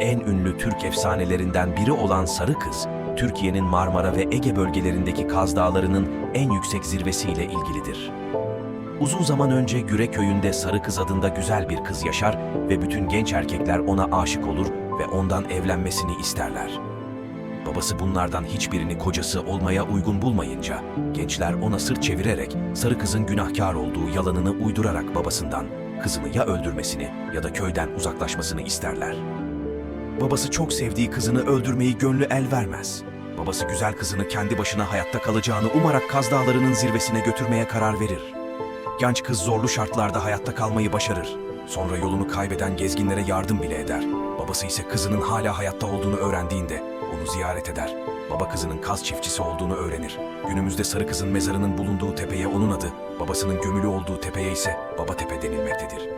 En ünlü Türk efsanelerinden biri olan Sarı Kız, Türkiye'nin Marmara ve Ege bölgelerindeki Kaz Dağları'nın en yüksek zirvesiyle ilgilidir. Uzun zaman önce Güre köyünde Sarı Kız adında güzel bir kız yaşar ve bütün genç erkekler ona aşık olur ve ondan evlenmesini isterler. Babası bunlardan hiçbirini kocası olmaya uygun bulmayınca, gençler ona sırt çevirerek sarı kızın günahkar olduğu yalanını uydurarak babasından kızını ya öldürmesini ya da köyden uzaklaşmasını isterler. Babası çok sevdiği kızını öldürmeyi gönlü el vermez. Babası güzel kızını kendi başına hayatta kalacağını umarak Kaz Dağları'nın zirvesine götürmeye karar verir. Genç kız zorlu şartlarda hayatta kalmayı başarır. Sonra yolunu kaybeden gezginlere yardım bile eder. Babası ise kızının hala hayatta olduğunu öğrendiğinde onu ziyaret eder. Baba kızının kaz çiftçisi olduğunu öğrenir. Günümüzde sarı kızın mezarının bulunduğu tepeye onun adı, babasının gömülü olduğu tepeye ise Baba Tepe denilmektedir.